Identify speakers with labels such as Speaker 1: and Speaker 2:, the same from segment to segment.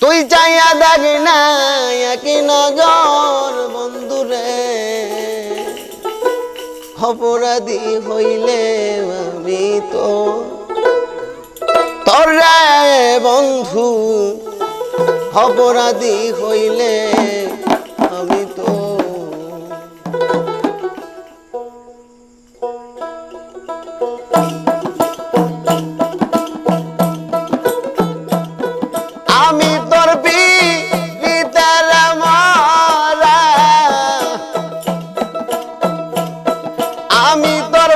Speaker 1: তুই চাইয়া দেখ না একই নজর বন্ধুরে। অপরাধী হইলে আমি তো তোর বন্ধু। অপরাধী হইলে আমি তোর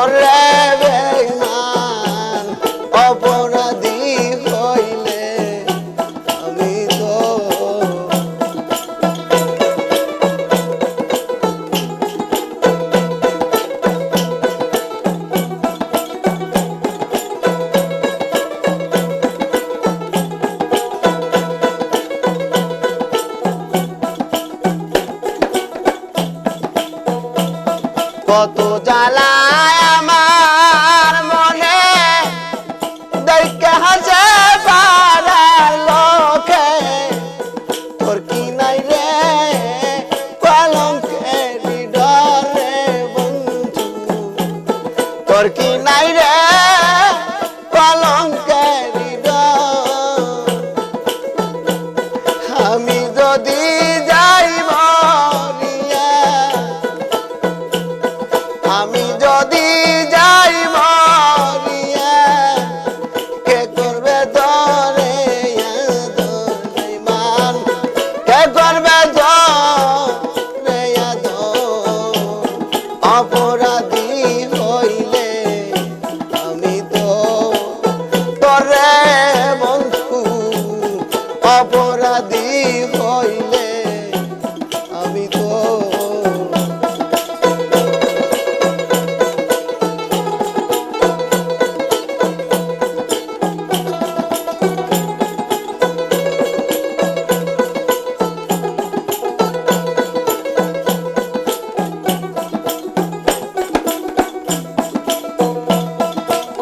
Speaker 1: করে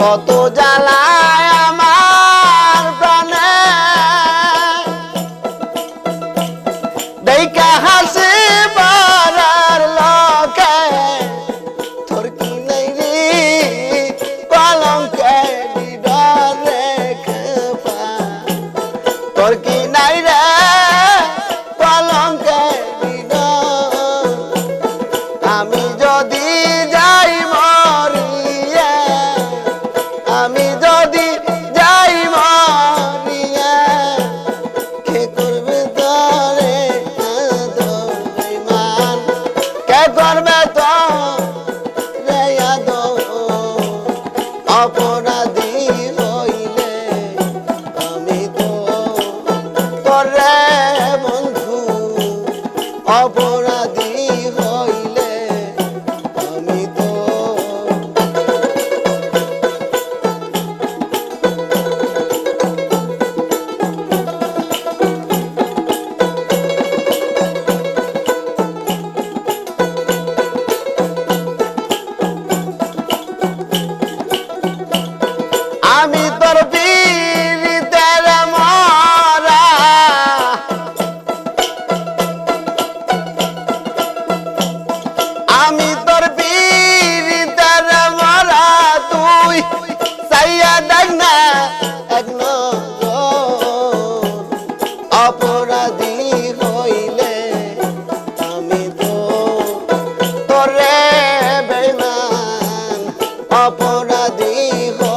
Speaker 1: কত জ্বালা দেহ